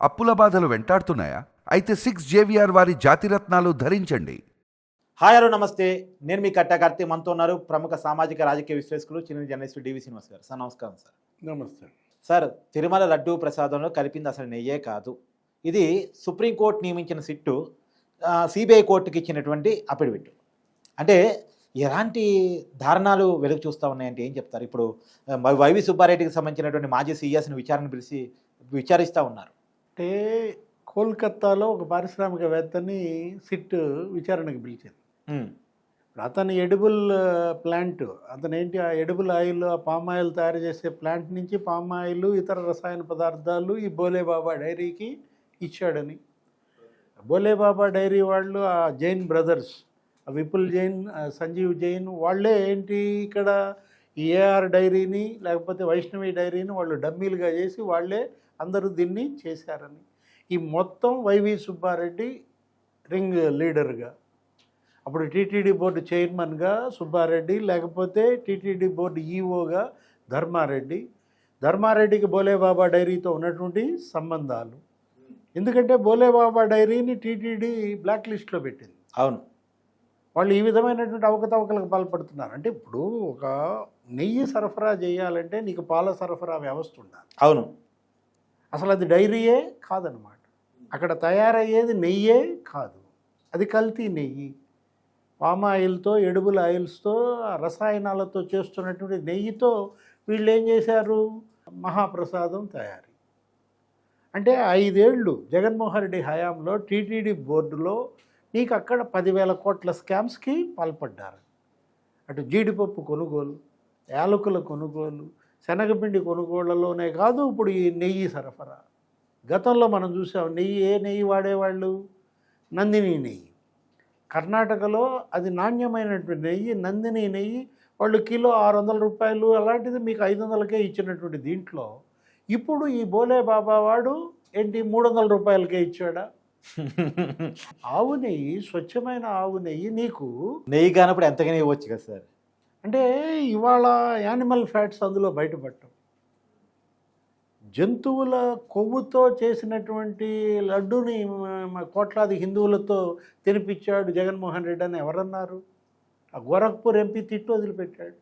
అప్పుల బాధలు వెంటాడుతున్నాయా? అయితే సిక్స్ జేవిఆర్ వారి జాతిరత్నాలు ధరించండి. హాయ్ హలో నమస్తే. నేను మీ కట్టా కార్తీ మనతో ఉన్నారు ప్రముఖ సామాజిక రాజకీయ విశ్లేషకులు చిన్న జర్నలిస్ట్ డివి శ్రీనివాస్ గారు. సార్ నమస్కారం సార్. నమస్తే. సార్ తిరుమల లడ్డూ ప్రసాదంలో కలిపింది అసలు నెయ్యే కాదు. ఇది సుప్రీంకోర్టు నియమించిన సిట్టు సిబిఐ కోర్టుకి ఇచ్చినటువంటి అఫిడవిట్. అంటే ఎలాంటి దారుణాలు వెలుగు చూస్తూ ఉన్నాయంటే ఏం చెప్తారు? ఇప్పుడు వైవి సుబ్బారెడ్డికి సంబంధించినటువంటి మాజీ సీఎస్ని విచారణ పిలిచి విచారిస్తూ ఉన్నారు. అంటే కోల్కత్తాలో ఒక పారిశ్రామికవేత్తని సిట్ విచారణకు పిలిచింది. అతను ఎడిబుల్ ప్లాంట్ అతను ఏంటి ఆ ఎడిబుల్ ఆయిల్ ఆ పామ్ ఆయిల్ తయారు చేసే ప్లాంట్ నుంచి పామ్ ఆయిల్ ఇతర రసాయన పదార్థాలు ఈ బోలేబాబా డైరీకి ఇచ్చాడని. బోలేబాబా డైరీ వాళ్ళు ఆ జైన్ బ్రదర్స్ విపుల్ జైన్ సంజీవ్ జైన్ వాళ్ళే ఏంటి ఇక్కడ ఏఆర్ డైరీని లేకపోతే వైష్ణవి డైరీని వాళ్ళు డమ్మీలుగా చేసి వాళ్ళే అందరూ దీన్ని చేశారని. ఈ మొత్తం వైవి సుబ్బారెడ్డి రింగ్ లీడర్గా అప్పుడు టీటీడీ బోర్డు చైర్మన్గా సుబ్బారెడ్డి లేకపోతే టీటీడీ బోర్డు ఈఓగా ధర్మారెడ్డి. ధర్మారెడ్డికి బోలేబాబా డైరీతో ఉన్నటువంటి సంబంధాలు. ఎందుకంటే బోలేబాబా డైరీని టీటీడీ బ్లాక్ లిస్ట్లో పెట్టింది. అవును. వాళ్ళు ఈ విధమైనటువంటి అవకతవకలకు పాల్పడుతున్నారు. అంటే ఇప్పుడు ఒక నెయ్యి సరఫరా చేయాలంటే నీకు పాల సరఫరా వ్యవస్థ ఉండాలి. అవును. అసలు అది డైరీయే కాదనమాట అక్కడ తయారయ్యేది నెయ్యే కాదు. అది కల్తీ నెయ్యి. పామ్ ఆయిల్తో ఎడుబుల్ ఆయిల్స్తో రసాయనాలతో చేస్తున్నటువంటి నెయ్యితో వీళ్ళు ఏం చేశారు? మహాప్రసాదం తయారీ. అంటే ఐదేళ్ళు జగన్మోహన్ రెడ్డి హయాంలో టీటీడీ బోర్డులో నీకు అక్కడ పదివేల కోట్ల స్కామ్స్కి పాల్పడ్డారు. అటు జీడిపప్పు కొనుగోలు యాలకుల కొనుగోలు శనగపిండి కొనుగోళ్ళలోనే కాదు ఇప్పుడు ఈ నెయ్యి సరఫరా. గతంలో మనం చూసాం నెయ్యి ఏ నెయ్యి వాడేవాళ్ళు? నందిని నెయ్యి. కర్ణాటకలో అది నాణ్యమైనటువంటి నెయ్యి నందిని నెయ్యి వాళ్ళు కిలో ఆరు వందల రూపాయలు అలాంటిది మీకు ఐదు వందలకే ఇచ్చినటువంటి దీంట్లో ఇప్పుడు ఈ బోలే బాబా వాడు ఏంటి మూడు వందల రూపాయలకే ఇచ్చాడా? ఆవు నెయ్యి స్వచ్ఛమైన ఆవు నెయ్యి నీకు? నెయ్యి కానప్పుడు ఎంతగానే ఇవ్వచ్చు కదా సార్. అంటే ఇవాళ యానిమల్ ఫ్యాట్స్ అందులో బయటపడటం జంతువుల కొవ్వుతో చేసినటువంటి లడ్డూని కోట్లాది హిందువులతో తినిపించాడు జగన్మోహన్ రెడ్డి అని ఎవరన్నారు? ఆ గోరఖ్పూర్ ఎంపీ తిట్టు వదిలిపెట్టాడు.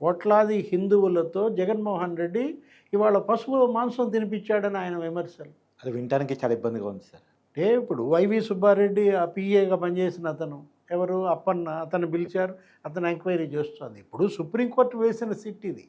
కోట్లాది హిందువులతో జగన్మోహన్ రెడ్డి ఇవాళ పశువు మాంసం తినిపించాడని ఆయన విమర్శలు. అది వినడానికి చాలా ఇబ్బందిగా ఉంది సార్. అంటే ఇప్పుడు వైవి సుబ్బారెడ్డి ఆ పిఏగా పనిచేసిన అతను ఎవరు? అప్పన్న అతను పిలిచారు అతను ఎంక్వైరీ చేస్తుంది. ఇప్పుడు సుప్రీంకోర్టు వేసిన సిట్ ఇది.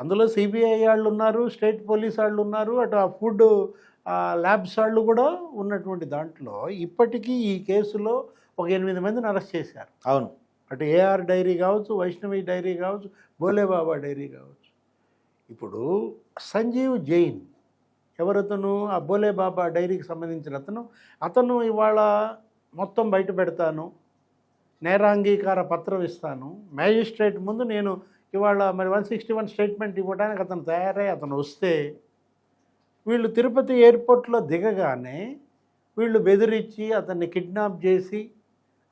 అందులో సిబిఐ వాళ్ళు ఉన్నారు స్టేట్ పోలీస్ వాళ్ళు ఉన్నారు అటు ఆ ఫుడ్ ల్యాబ్స్ వాళ్ళు కూడా ఉన్నటువంటి దాంట్లో ఇప్పటికీ ఈ కేసులో ఒక ఎనిమిది మందిని అరెస్ట్ చేశారు. అవును. అటు ఏఆర్ డైరీ కావచ్చు వైష్ణవి డైరీ కావచ్చు బోలేబాబా డైరీ కావచ్చు. ఇప్పుడు సంజీవ్ జైన్ ఎవరతను? ఆ బోలేబాబా డైరీకి సంబంధించిన అతను. అతను ఇవాళ మొత్తం బయట పెడతాను. నేరాంగీకార పత్రం ఇస్తాను. మ్యాజిస్ట్రేట్ ముందు నేను ఇవాళ మరి వన్ సిక్స్టీ వన్ స్టేట్మెంట్ ఇవ్వడానికి అతను తయారై అతను వస్తే వీళ్ళు తిరుపతి ఎయిర్పోర్ట్లో దిగగానే వీళ్ళు బెదిరించి అతన్ని కిడ్నాప్ చేసి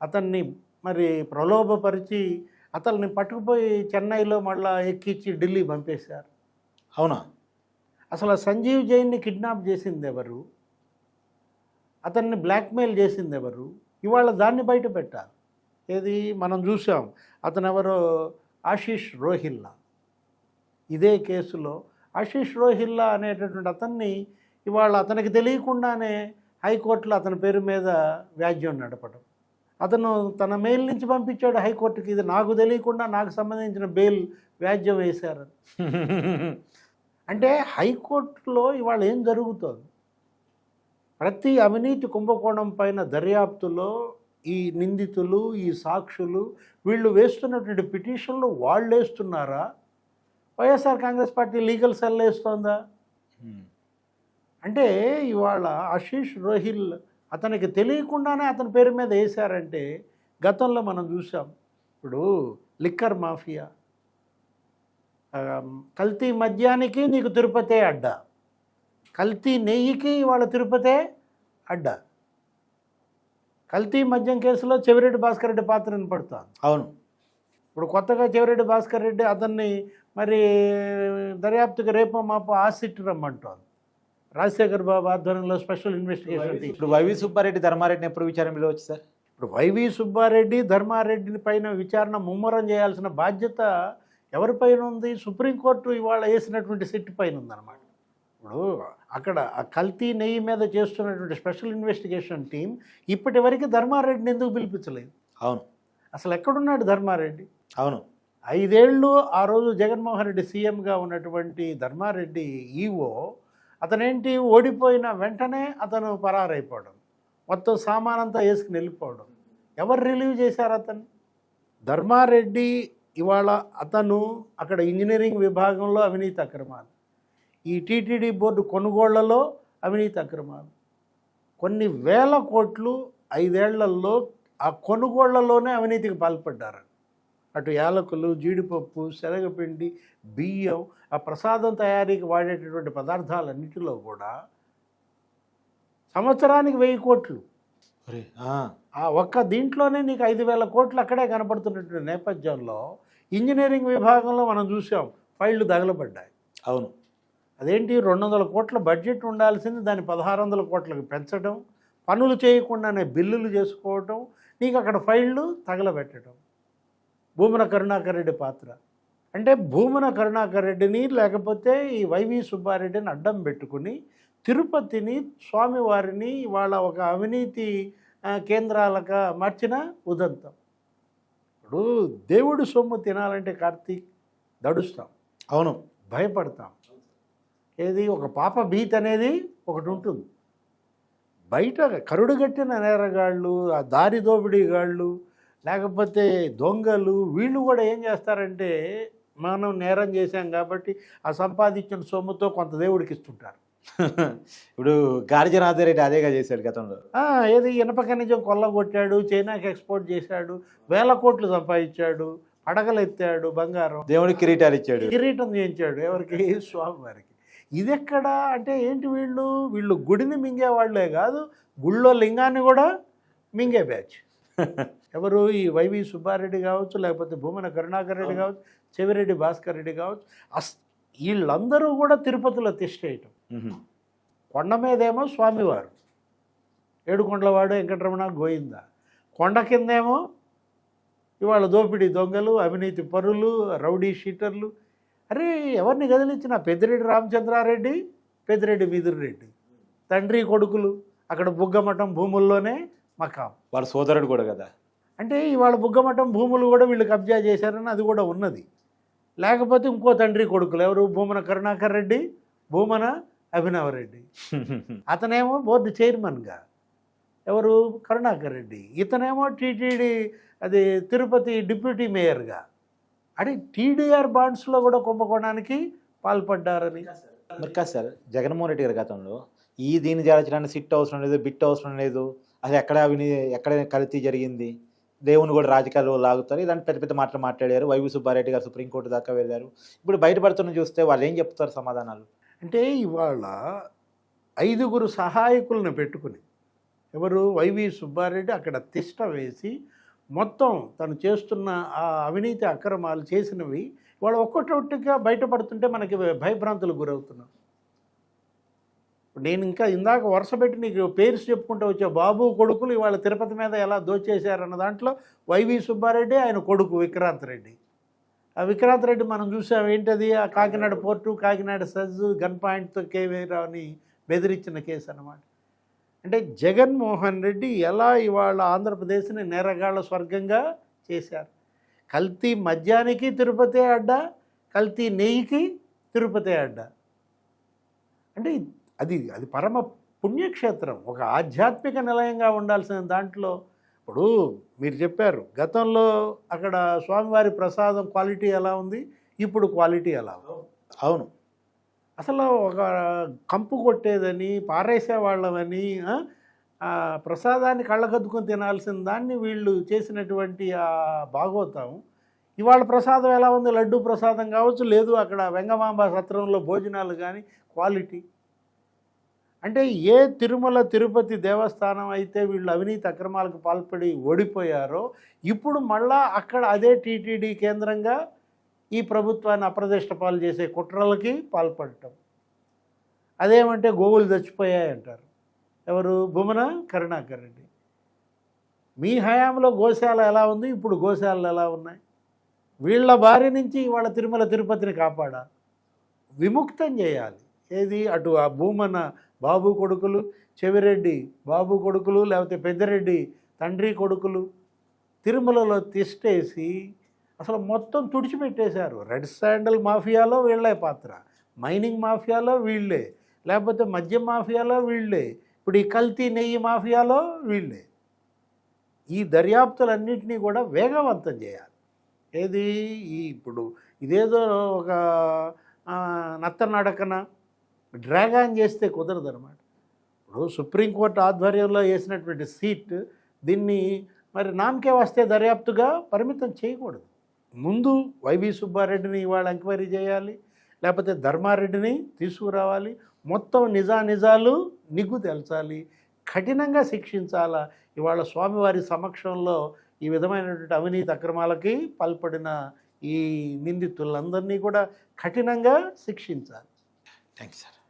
అతన్ని మరి ప్రలోభపరిచి అతన్ని పట్టుకుపోయి చెన్నైలో మళ్ళీ ఎక్కించి ఢిల్లీ పంపేశారు. అవునా? అసలు సంజీవ్ జైన్ని కిడ్నాప్ చేసింది ఎవరు అతన్ని బ్లాక్మెయిల్ చేసింది ఎవరు ఇవాళ దాన్ని బయట పెట్టాలి ఏది? మనం చూసాం అతను ఎవరో ఆశీష్ రోహిల్లా. ఇదే కేసులో ఆశీష్ రోహిల్లా అనేటటువంటి అతన్ని ఇవాళ అతనికి తెలియకుండానే హైకోర్టులో అతని పేరు మీద వ్యాజ్యం నడపడం. అతను తన మెయిల్ నుంచి పంపించాడు హైకోర్టుకి. ఇది నాకు తెలియకుండా నాకు సంబంధించిన బెయిల్ వ్యాజ్యం వేశారని. అంటే హైకోర్టులో ఇవాళ ఏం జరుగుతోంది? ప్రతి అవినీతి కుంభకోణం పైన దర్యాప్తులో ఈ నిందితులు ఈ సాక్షులు వీళ్ళు వేస్తున్నటువంటి పిటిషన్లు వాళ్ళు వేస్తున్నారా? YSR Congress party legal cell వేస్తోందా? అంటే ఇవాళ ఆశీష్ రోహిల్ అతనికి తెలియకుండానే అతని పేరు మీద వేశారంటే గతంలో మనం చూసాం. ఇప్పుడు లిక్కర్ మాఫియా కల్తీ మద్యానికి నీకు తిరుపతే అడ్డా. కల్తీ నెయ్యికి వాళ్ళ తిరుపతే అడ్డా. కల్తీ మద్యం కేసులో చెవిరెడ్డి భాస్కర్ రెడ్డి పాత్ర వినపడుతోంది. అవును. ఇప్పుడు కొత్తగా చెవిరెడ్డి భాస్కర్ రెడ్డి అతన్ని మరి దర్యాప్తుకి రేపో మాపో ఆ సిట్ రమ్మంటోంది రాజశేఖర్ బాబు ఆధ్వర్యంలో స్పెషల్ ఇన్వెస్టిగేషన్ ఇప్పుడు వైవి సుబ్బారెడ్డి ధర్మారెడ్డిని ఎప్పుడు విచారణ పిలవచ్చు సార్? ఇప్పుడు వైవి సుబ్బారెడ్డి ధర్మారెడ్డిని పైన విచారణ ముమ్మరం చేయాల్సిన బాధ్యత ఎవరిపైన ఉంది? సుప్రీంకోర్టు ఇవాళ వేసినటువంటి సిట్ పైన ఉందన్నమాట. ఇప్పుడు అక్కడ ఆ కల్తీ నెయ్యి మీద చేస్తున్నటువంటి స్పెషల్ ఇన్వెస్టిగేషన్ టీం ఇప్పటి వరకు ధర్మారెడ్డిని ఎందుకు పిలిపించలేదు? అవును. అసలు ఎక్కడున్నాడు ధర్మారెడ్డి? అవును. ఐదేళ్ళు ఆ రోజు జగన్మోహన్ రెడ్డి సీఎంగా ఉన్నటువంటి ధర్మారెడ్డి ఈవో అతనేంటి? ఓడిపోయిన వెంటనే అతను పరారైపోవడం మొత్తం సామానంతా వేసుకుని వెళ్ళిపోవడం. ఎవరు రిలీవ్ చేశారు అతన్ని? ధర్మారెడ్డి ఇవాళ అతను అక్కడ ఇంజనీరింగ్ విభాగంలో అవినీతి అక్రమాలు. ఈ టీటీడీ బోర్డు కొనుగోళ్ళలో అవినీతి అక్రమాలు. కొన్ని వేల కోట్లు ఐదేళ్ళలో ఆ కొనుగోళ్ళలోనే అవినీతికి పాల్పడ్డారు. అటు యాలకులు జీడిపప్పు శనగపిండి బియ్యం ఆ ప్రసాదం తయారీకి వాడేటటువంటి పదార్థాలన్నిటిలో కూడా సంవత్సరానికి వెయ్యి కోట్లు. ఆ ఒక్క దీంట్లోనే నీకు ఐదు వేల కోట్లు అక్కడే కనపడుతున్నటువంటి నేపథ్యంలో ఇంజనీరింగ్ విభాగంలో మనం చూసాం ఫైళ్ళు తగలబడ్డాయి. అవును. అదేంటి? రెండు వందల కోట్ల బడ్జెట్ ఉండాల్సింది దాన్ని పదహారు వందల కోట్లకు పెంచడం పనులు చేయకుండానే బిల్లులు చేసుకోవటం నీకు అక్కడ ఫైళ్ళు తగలబెట్టడం భూమన కరుణాకర్ రెడ్డి పాత్ర. అంటే భూమన కరుణాకర్ రెడ్డిని లేకపోతే ఈ వైవి సుబ్బారెడ్డిని అడ్డం పెట్టుకుని తిరుపతిని స్వామివారిని వాళ్ళ ఒక అవినీతి కేంద్రాలుగా మార్చిన ఉదంతం. ఇప్పుడు దేవుడు సొమ్ము తినాలంటే కార్తీక్ దడుస్తాం. అవును. భయపడతాం. ఏది? ఒక పాప భీతి అనేది ఒకటి ఉంటుంది. బయట కరుడుగట్టిన నేరగాళ్ళు ఆ దారి దోపిడీగాళ్ళు లేకపోతే దొంగలు వీళ్ళు కూడా ఏం చేస్తారంటే మనం నేరం చేశాం కాబట్టి ఆ సంపాదించిన సొమ్ముతో కొంత దేవుడికి ఇస్తుంటారు. ఇప్పుడు గాడి జనార్దన్ రెడ్డి అదేగా చేశాడు గతంలో. ఏది ఇనప ఖనిజం కొల్లగొట్టాడు చైనాకి ఎక్స్పోర్ట్ చేశాడు వేల కోట్లు సంపాదించాడు పడగలు ఎత్తాడు బంగారం. దేవుడికి కిరీటాలు ఇచ్చాడు. కిరీటం చేయించాడు ఎవరికి? స్వామివారికి ఇది ఎక్కడ అంటే ఏంటి వీళ్ళు? వీళ్ళు గుడిని మింగే వాళ్ళే కాదు గుళ్ళో లింగాన్ని కూడా మింగే బ్యాచ్. ఎవరు? ఈ వైవి సుబ్బారెడ్డి కావచ్చు లేకపోతే భూమన కరుణాకర్ రెడ్డి కావచ్చు చెవిరెడ్డి భాస్కర్ రెడ్డి కావచ్చు. అస్ వీళ్ళందరూ కూడా తిరుపతిలో తిష్టేయటం. కొండ మీదేమో స్వామివారు. ఏడుకొండలవాడు వెంకటరమణ గోయింద కొండ కిందేమో ఇవాళ దోపిడీ దొంగలు అవినీతి పరులు రౌడీ షీటర్లు. అరే ఎవరిని కదిలించిన? పెద్దిరెడ్డి రామచంద్రారెడ్డి పెద్దిరెడ్డి మిదురెడ్డి తండ్రి కొడుకులు అక్కడ బుగ్గమఠం భూముల్లోనే మకాం. వాడు సోదరుడు కూడా కదా? అంటే ఇవాళ బుగ్గమఠం భూములు కూడా వీళ్ళు కబ్జా చేశారని అది కూడా ఉన్నది. లేకపోతే ఇంకో తండ్రి కొడుకులు ఎవరు? భూమన కరుణాకర్ రెడ్డి భూమన అభినవ్ రెడ్డి. అతనేమో బోర్డు చైర్మన్గా. ఎవరు? కరుణాకర్ రెడ్డి. ఇతనేమో టీటీడీ అది తిరుపతి డిప్యూటీ మేయర్గా. అంటే టీడీఆర్ బాండ్స్లో కూడా కుంభకోణానికి పాల్పడ్డారని. మరి కాదు సార్ జగన్మోహన్ రెడ్డి గారి గతంలో ఈ దీన్ని చేర్చడానికి సిట్ అవసరం లేదు బిట్ అవసరం లేదు. అసలు ఎక్కడ అవిని ఎక్కడ కల్తీ జరిగింది? దేవుని కూడా రాజకీయాలు లాగుతారు. ఇలాంటి పెద్ద పెద్ద మాటలు మాట్లాడారు. వైవి సుబ్బారెడ్డి గారు సుప్రీంకోర్టు దాకా వెళ్ళారు. ఇప్పుడు బయటపడుతున్న చూస్తే వాళ్ళు ఏం చెప్తారు సమాధానాలు? అంటే ఇవాళ ఐదుగురు సహాయకులను పెట్టుకుని ఎవరు? వైవి సుబ్బారెడ్డి అక్కడ తిష్ట వేసి మొత్తం తను చేస్తున్న ఆ అవినీతి అక్రమాలు చేసినవి వాళ్ళు ఒక్కొక్కటిగా బయటపడుతుంటే మనకి భయభ్రాంతులకు గురవుతున్నాం నేను ఇంకా ఇందాక వరుస పెట్టి నీకు పేర్స్ చెప్పుకుంటూ వచ్చా బాబు కొడుకులు ఇవాళ తిరుపతి మీద ఎలా దోచేశారన్న దాంట్లో వైవి సుబ్బారెడ్డి ఆయన కొడుకు విక్రాంత్ రెడ్డి. విక్రాంత్ రెడ్డి మనం చూసాం ఏంటది? ఆ Kakinada port Kakinada SEZ gun పాయింట్తో కేవీరావుని బెదిరించిన కేసు అనమాట అంటే జగన్మోహన్ రెడ్డి ఎలా ఇవాళ ఆంధ్రప్రదేశ్ని నేరగాళ్ళ స్వర్గంగా చేశారు? కల్తీ మద్యానికి తిరుపతి అడ్డ కల్తీ నెయ్యికి తిరుపతి అడ్డ. అంటే అది అది పరమ పుణ్యక్షేత్రం. ఒక ఆధ్యాత్మిక నిలయంగా ఉండాల్సిన దాంట్లో ఇప్పుడు మీరు చెప్పారు గతంలో అక్కడ స్వామివారి ప్రసాదం క్వాలిటీ ఎలా ఉంది? ఇప్పుడు క్వాలిటీ ఎలా ఉంది? అవును. అసలు ఒక కంపు కొట్టేదని పారేసే వాళ్ళమని ఆ, ఆ ప్రసాదాన్ని కళ్ళకద్దుకొని తినాల్సిన దాన్ని వీళ్ళు చేసినటువంటి ఆ భాగవతం ఇవాళ ప్రసాదం ఎలా ఉంది? లడ్డు ప్రసాదం కావచ్చు లేదు అక్కడ వెంగమాంబ సత్రంలో భోజనాలు కానీ క్వాలిటీ. అంటే ఏ తిరుమల తిరుపతి దేవస్థానం అయితే వీళ్ళు అవినీతి అక్రమాలకు పాల్పడి ఓడిపోయారో ఇప్పుడు మళ్ళా అక్కడ అదే టీటీడీ కేంద్రంగా ఈ ప్రభుత్వాన్ని అప్రదిష్ట పాలు చేసే కుట్రలకి పాల్పడటం. అదేమంటే గోవులు చచ్చిపోయాయి అంటారు ఎవరు? భూమన కరుణాకర్ రెడ్డి. మీ హయాంలో గోశాల ఎలా ఉంది? ఇప్పుడు గోశాలలు ఎలా ఉన్నాయి? వీళ్ళ బారి నుంచి వాళ్ళ తిరుమల తిరుపతిని కాపాడా విముక్తం చేయాలి. ఏది? అటు ఆ భూమన బాబు కొడుకులు చెవిరెడ్డి బాబు కొడుకులు లేకపోతే పెద్దరెడ్డి తండ్రి కొడుకులు తిరుమలలో తిష్టేసి అసలు మొత్తం తుడిచిపెట్టేశారు. రెడ్ శాండల్ మాఫియాలో వీళ్ళే పాత్ర. మైనింగ్ మాఫియాలో వీళ్ళే. లేకపోతే మద్యం మాఫియాలో వీళ్ళే. ఇప్పుడు ఈ కల్తీ నెయ్యి మాఫియాలో వీళ్ళే. ఈ దర్యాప్తులన్నింటినీ కూడా వేగవంతం చేయాలి. ఏది? ఈ ఇప్పుడు ఇదేదో ఒక ఆ, నత్తనడకన డ్రాగాన్ చేస్తే కుదరదు అనమాట ఇప్పుడు సుప్రీంకోర్టు ఆధ్వర్యంలో వేసినటువంటి సీట్ దీన్ని మరి నామకే వస్తే దర్యాప్తుగా పరిమితం చేయకూడదు. ముందు వైవి సుబ్బారెడ్డిని ఇవాళ ఎంక్వైరీ చేయాలి లేకపోతే ధర్మారెడ్డిని తీసుకురావాలి. మొత్తం నిజా నిజాలు నిగ్గు తెలచాలి కఠినంగా శిక్షించాలా? ఇవాళ స్వామివారి సమక్షంలో ఈ విధమైనటువంటి అవినీతి అక్రమాలకి పాల్పడిన ఈ నిందితులందరినీ కూడా కఠినంగా శిక్షించాలి. Thank sir